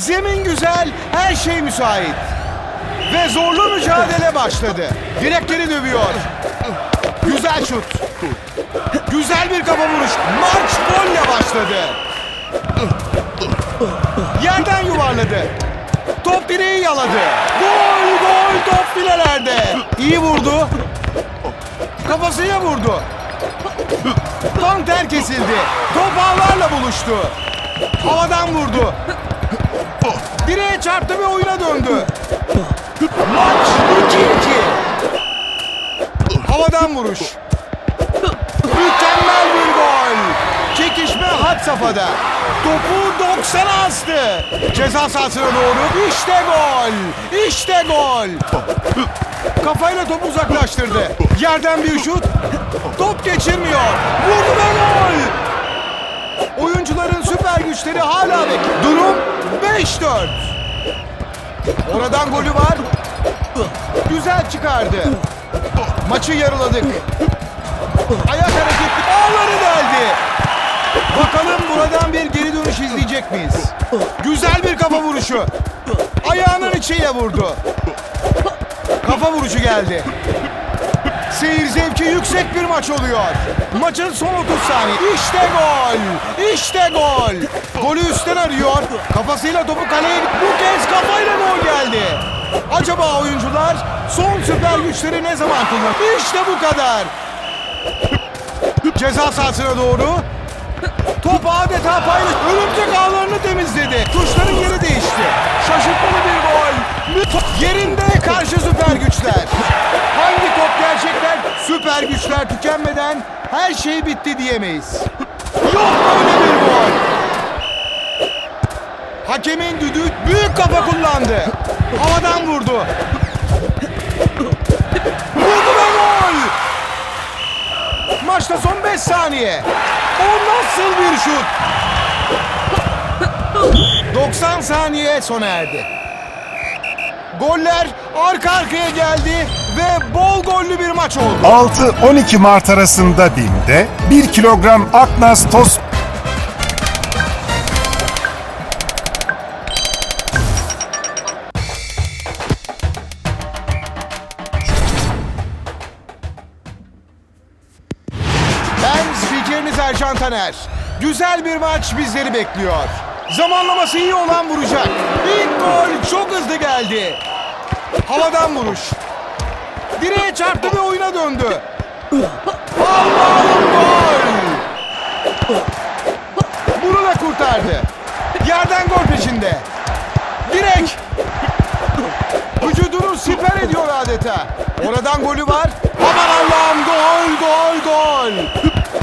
zemin güzel, her şey müsait. Ve zorlu mücadele başladı. Direkleri dövüyor. Güzel şut. Güzel bir kafa vuruş. Maç golle başladı. Yerden yuvarladı. Top direği yaladı. Gol gol top filelerde. İyi vurdu. Kafasıyla vurdu. Tam ter kesildi. Top ağlarla buluştu. Havadan vurdu. Direğe çarptı ve oyuna döndü. Maç 2-2. Havadan vuruş. Mükemmel bir gol. Çekişme had safhada. Topu 90'a astı. Ceza sahasına doğru. İşte gol. İşte gol. Kafayla topu uzaklaştırdı. Yerden bir şut. Top geçirmiyor. Vurdu ve gol. Oyuncuların süper güçleri hala bek. Durum 5-4. Oradan golü var. Güzel çıkardı. Maçı yarıladık. Ayak hareketi ağları deldi. Bakalım buradan bir geri dönüş izleyecek miyiz? Güzel bir kafa vuruşu. Ayağının içiyle vurdu. Kafa vuruşu geldi. Seyir zevki yüksek bir maç oluyor. Maçın son 30 saniye. İşte gol. İşte gol. Golü üstten arıyor. Kafasıyla topu kaleye bu kez kafayla gol geldi. Acaba oyuncular son süper güçleri ne zaman kullanır? İşte bu kadar. Ceza sahasına doğru. Top adeta paylaş. Örümcek ağlarını temizledi. Tuşların yeri değişti. Şaşırtmalı bir gol. Yerinde karşı süper güçler. Hangi top gerçekten süper güçler tükenmeden her şey bitti diyemeyiz. Yok böyle bir gol. Hakemin düdüğü büyük kafa kullandı. Havadan vurdu. Vurdu ve gol. Maçta son 5 saniye. O nasıl bir şut? 90 saniye sona erdi. Goller arka arkaya geldi ve bol gollü bir maç oldu. 6-12 Mart arasında BİM'de 1 kilogram Aknas toz Ben spikeriniz Ercan Taner. Güzel bir maç bizleri bekliyor. Zamanlaması iyi olan vuracak. İlk gol çok hızlı geldi. Havadan vuruş. Direğe çarptı ve oyuna döndü. Allah'ım gol! Bunu da kurtardı. Yerden gol peşinde. Direk. Vücudunu siper ediyor adeta. Oradan golü var. Aman Allah'ım gol gol gol.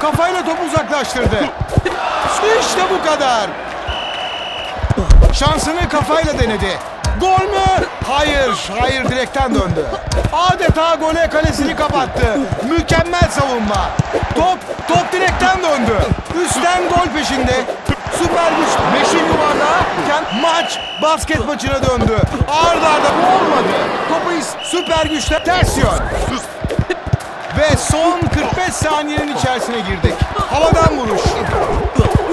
Kafayla topu uzaklaştırdı. İşte bu kadar. Şansını kafayla denedi. Gol mü? Hayır, hayır direkten döndü. Adeta gole kalesini kapattı. Mükemmel savunma. Top, top direkten döndü. Üstten gol peşinde. Süper güç meşin yuvarlarken maç basket maçına döndü. Arda arda olmadı. Topu süper güçle ters yön. Ve son 45 saniyenin içerisine girdik. Havadan vuruş.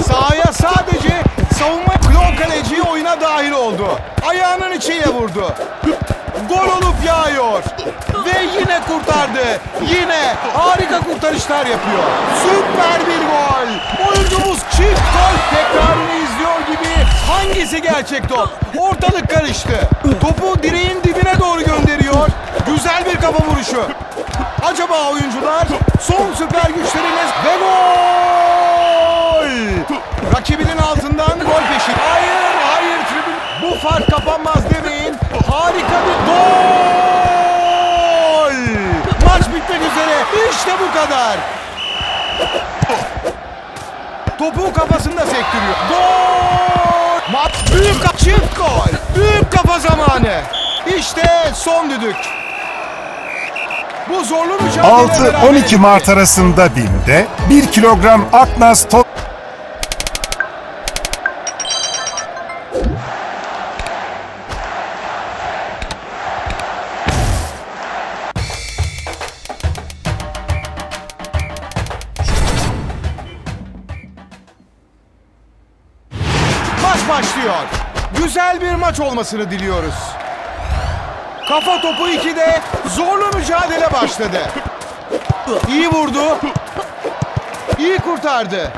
Sahaya sadece savunma klon kaleci oyuna dahil oldu. Ayağının içiyle vurdu. Gol olup yağıyor. Ve yine kurtardı. Yine harika kurtarışlar yapıyor. Süper bir gol. Oyuncumuz çift gol tekrarını izliyor gibi hangisi gerçek top? Ortalık karıştı. Topu direğin dibine doğru gönderiyor. Güzel bir kafa vuruşu. Acaba oyuncular son süper güçlerine ve gol! Rakibinin altından gol peşi. Hayır, hayır tribün. Bu fark kapanmaz demeyin. Harika bir gol! Maç bitmek üzere. İşte bu kadar. Topu kafasında sektiriyor. Gol! Maç büyük çift gol. Büyük kafa zamanı. İşte son düdük. Bu zorlu mücadele 6-12 Mart arasında BİM'de 1 kilogram Aknas toz Başlıyor. Güzel bir maç olmasını diliyoruz. Kafa topu 2'de zorlu mücadele başladı. İyi vurdu. İyi kurtardı.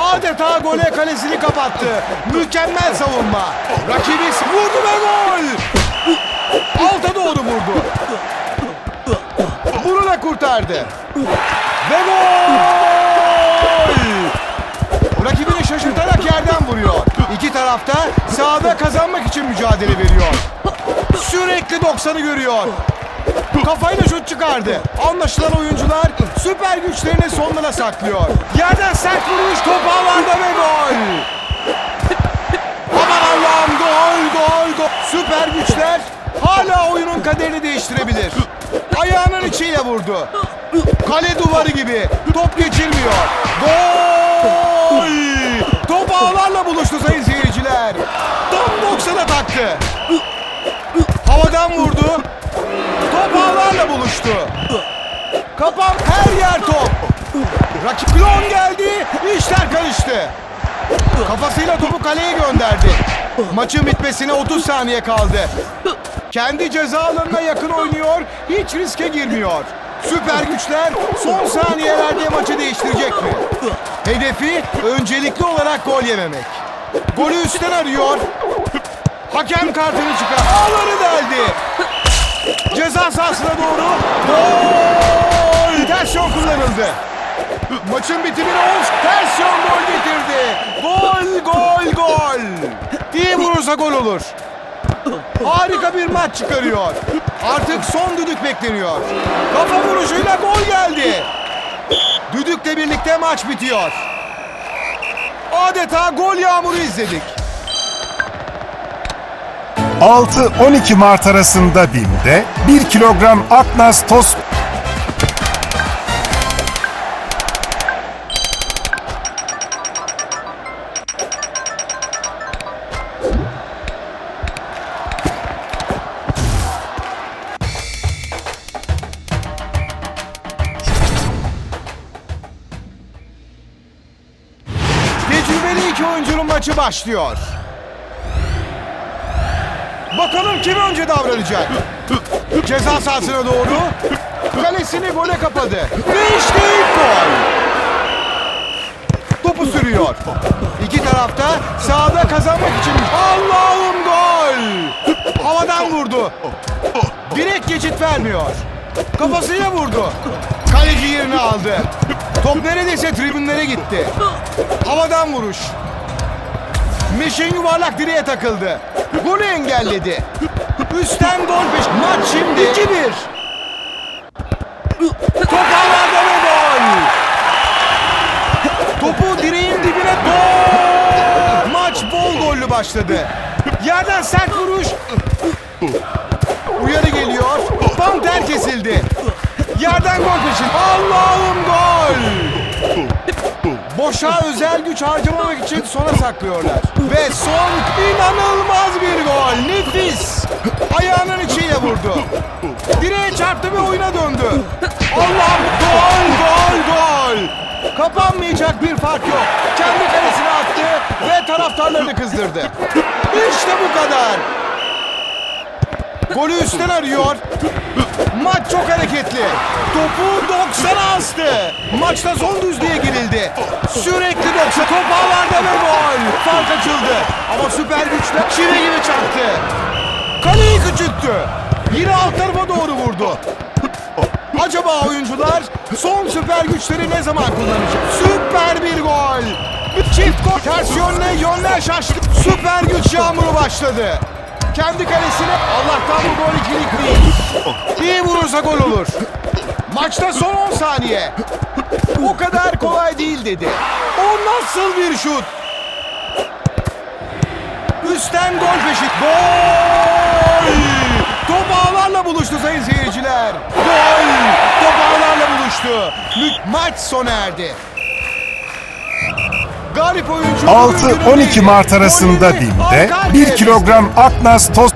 Adeta gole kalesini kapattı. Mükemmel savunma. Rakibi vurdu ve gol. Alta doğru vurdu. Bunu da kurtardı. Ve gol! Tarafta sahada kazanmak için mücadele veriyor. Sürekli 90'ı görüyor. Kafayla şut çıkardı. Anlaşılan oyuncular süper güçlerini sonlara saklıyor. Yerden sert vuruş top havada ve gol. Aman Allah'ım gol gol gol. Süper güçler hala oyunun kaderini değiştirebilir. Ayağının içiyle vurdu. Kale duvarı gibi. Top geçirmiyor. Gol! Top ağlarla buluştu sayın seyirciler. Tam 90'a taktı. Havadan vurdu. Top ağlarla buluştu. Kapan her yer top. Rakip klon geldi. İşler karıştı. Kafasıyla topu kaleye gönderdi. Maçın bitmesine 30 saniye kaldı. Kendi ceza alanına yakın oynuyor, hiç riske girmiyor. Süper güçler son saniyelerde maçı değiştirecek mi? Hedefi öncelikli olarak gol yememek. Golü üstten arıyor. Hakem kartını çıkar. Ağları deldi. Ceza sahasına doğru. Gol! Ters yol kullanıldı. Maçın bitimine Oğuz ters yol gol getirdi. Gol, gol, gol. İyi vurursa gol olur. Harika bir maç çıkarıyor. Artık son düdük bekleniyor. Kafa vuruşuyla gol geldi. Düdükle birlikte maç bitiyor. Adeta gol yağmuru izledik. 6-12 Mart arasında BİM'de 1 kilogram Aknaz toz oyuncunun maçı başlıyor. Bakalım kim önce davranacak? Ceza sahasına doğru. Kalesini gole kapadı. Ve işte ilk gol. Topu sürüyor. İki tarafta sahada kazanmak için. Allah'ım gol! Havadan vurdu. Direkt geçit vermiyor. Kafasıyla vurdu. Kaleci yerini aldı. Top neredeyse tribünlere gitti. Havadan vuruş. Mişin yuvarlak direğe takıldı. Golü engelledi. Üstten gol peş. Maç şimdi 2-1. Top ağlarda ve gol. Topu direğin dibine gol. Maç bol gollü başladı. Yerden sert vuruş. Uyarı geliyor. Panter kesildi. Yerden gol peşin. Allah'ım gol. Boşa özel güç harcamamak için sona saklıyorlar. Ve son inanılmaz bir gol. Nefis. Ayağının içiyle vurdu. Direğe çarptı ve oyuna döndü. Allah'ım gol gol gol. Kapanmayacak bir fark yok. Kendi kalesine attı ve taraftarlarını kızdırdı. İşte bu kadar. Golü üstten arıyor. Maç çok hareketli. Topu 90'a astı. Maçta son düzlüğe girildi. Sürekli 90. Top ağlarda ve gol. Fark açıldı. Ama süper güçler çivi gibi çarptı. Kaleyi küçülttü. Yine alt tarafa doğru vurdu. Acaba oyuncular son süper güçleri ne zaman kullanacak? Süper bir gol. Çift gol. Ters yönle yönler şaştı. Süper güç yağmuru başladı. Kendi kalesine Allah'tan bu gol ikilik değil. İyi vurursa gol olur. Maçta son 10 saniye. O kadar kolay değil dedi. O nasıl bir şut? Üstten gol peşi. Gol! Top ağlarla buluştu sayın seyirciler. Gol! Top ağlarla buluştu. Maç sona erdi. Garip oyuncu... 6-12 Mart arasında BİM'de arka 1 arkaya kilogram Aknaz toz